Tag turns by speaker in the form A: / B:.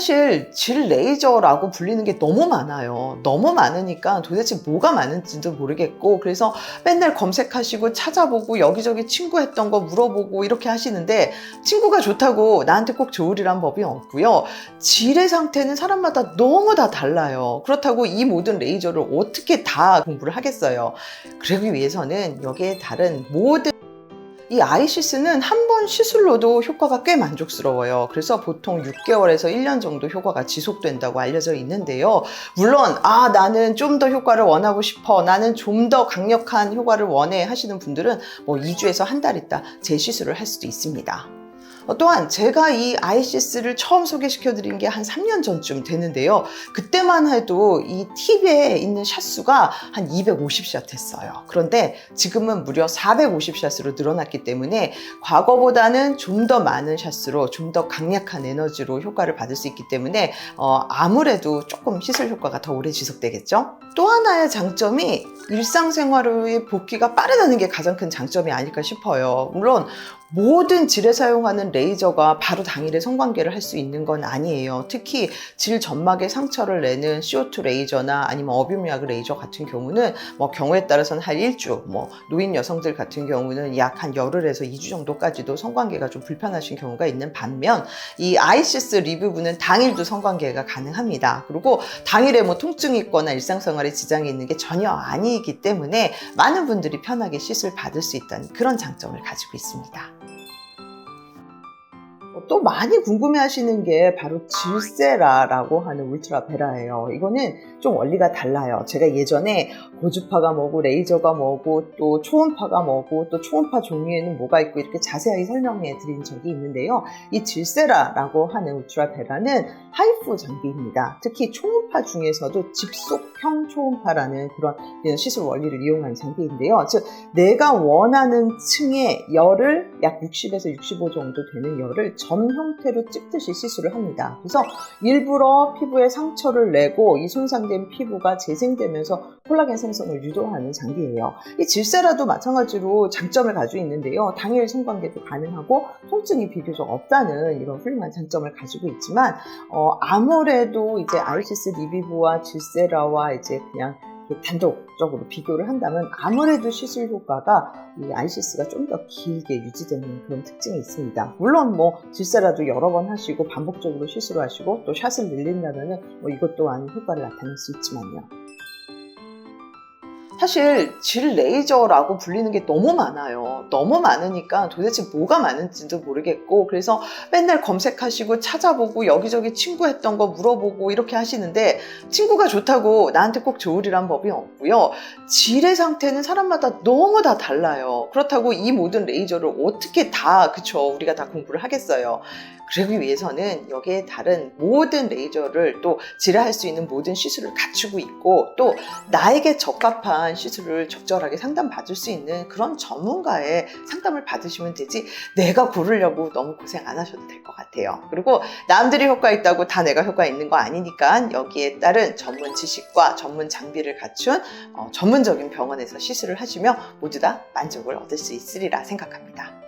A: 사실 질 레이저라고 불리는 게 너무 많아요. 너무 많으니까 도대체 뭐가 많은지도 모르겠고 그래서 맨날 검색하시고 찾아보고 여기저기 친구 했던 거 물어보고 이렇게 하시는데 친구가 좋다고 나한테 꼭 좋으리란 법이 없고요. 질의 상태는 사람마다 너무 다 달라요. 그렇다고 이 모든 레이저를 어떻게 다 공부를 하겠어요. 그러기 위해서는 여기에 다른 모든 이 아이시스는 한 번 시술로도 효과가 꽤 만족스러워요. 그래서 보통 6개월에서 1년 정도 효과가 지속된다고 알려져 있는데요. 물론, 아, 나는 좀 더 효과를 원하고 싶어. 나는 좀 더 강력한 효과를 원해 하시는 분들은 뭐 2주에서 한 달 있다 재시술을 할 수도 있습니다. 어, 또한 제가 이 아이시스를 처음 소개시켜 드린 게 한 3년 전쯤 되는데요. 그때만 해도 이 팁에 있는 샷수가 한 250샷 했어요. 그런데 지금은 무려 450샷으로 늘어났기 때문에 과거보다는 좀 더 많은 샷수로 좀 더 강력한 에너지로 효과를 받을 수 있기 때문에 어, 아무래도 조금 시술 효과가 더 오래 지속되겠죠. 또 하나의 장점이 일상생활의 복귀가 빠르다는 게 가장 큰 장점이 아닐까 싶어요. 물론 모든 질에 사용하는 레이저가 바로 당일에 성관계를 할 수 있는 건 아니에요. 특히 질 점막에 상처를 내는 CO2 레이저나 아니면 어뷸약 레이저 같은 경우는 뭐 경우에 따라서는 한 일주, 뭐 노인 여성들 같은 경우는 약 한 열흘에서 2주 정도까지도 성관계가 좀 불편하신 경우가 있는 반면 이 아이시스 리뷰브는 당일도 성관계가 가능합니다. 그리고 당일에 뭐 통증이 있거나 일상생활 에 지장이 있는 게 전혀 아니기 때문에 많은 분들이 편하게 시술 받을 수 있다는 그런 장점을 가지고 있습니다. 또 많이 궁금해 하시는 게 바로 질세라라고 하는 울트라 베라예요. 이거는 좀 원리가 달라요. 제가 예전에 고주파가 뭐고 레이저가 뭐고 또 초음파가 뭐고 또 초음파 종류에는 뭐가 있고 이렇게 자세하게 설명해 드린 적이 있는데요. 이 질세라라고 하는 울트라 베라는 하이프 장비입니다. 특히 초음파 중에서도 집속형 초음파라는 그런 시술 원리를 이용한 장비인데요. 즉 내가 원하는 층의 열을 약 60에서 65 정도 되는 열을 점 형태로 찍듯이 시술을 합니다. 그래서 일부러 피부에 상처를 내고 이 손상된 피부가 재생되면서 콜라겐 생성을 유도하는 장비예요. 이 질세라도 마찬가지로 장점을 가지고 있는데요. 당일 성관계도 가능하고 통증이 비교적 없다는 이런 훌륭한 장점을 가지고 있지만 어, 아무래도 이제 아이시스 리비브와 질세라와 이제 그냥 단독적으로 비교를 한다면 아무래도 시술 효과가 이 아이시스가 좀 더 길게 유지되는 그런 특징이 있습니다. 물론 뭐 질세라도 여러 번 하시고 반복적으로 시술을 하시고 또 샷을 늘린다면 뭐 이것 또한 효과를 나타낼 수 있지만요. 사실 질 레이저라고 불리는 게 너무 많아요. 너무 많으니까 도대체 뭐가 많은지도 모르겠고 그래서 맨날 검색하시고 찾아보고 여기저기 친구 했던 거 물어보고 이렇게 하시는데 친구가 좋다고 나한테 꼭 좋으리란 법이 없고요. 질의 상태는 사람마다 너무 다 달라요. 그렇다고 이 모든 레이저를 어떻게 다 그쵸 우리가 다 공부를 하겠어요. 그러기 위해서는 여기에 다른 모든 레이저를 또 질화할 수 있는 모든 시술을 갖추고 있고 또 나에게 적합한 시술을 적절하게 상담받을 수 있는 그런 전문가의 상담을 받으시면 되지 내가 고르려고 너무 고생 안 하셔도 될 것 같아요. 그리고 남들이 효과 있다고 다 내가 효과 있는 거 아니니까 여기에 따른 전문 지식과 전문 장비를 갖춘 어, 전문적인 병원에서 시술을 하시면 모두 다 만족을 얻을 수 있으리라 생각합니다.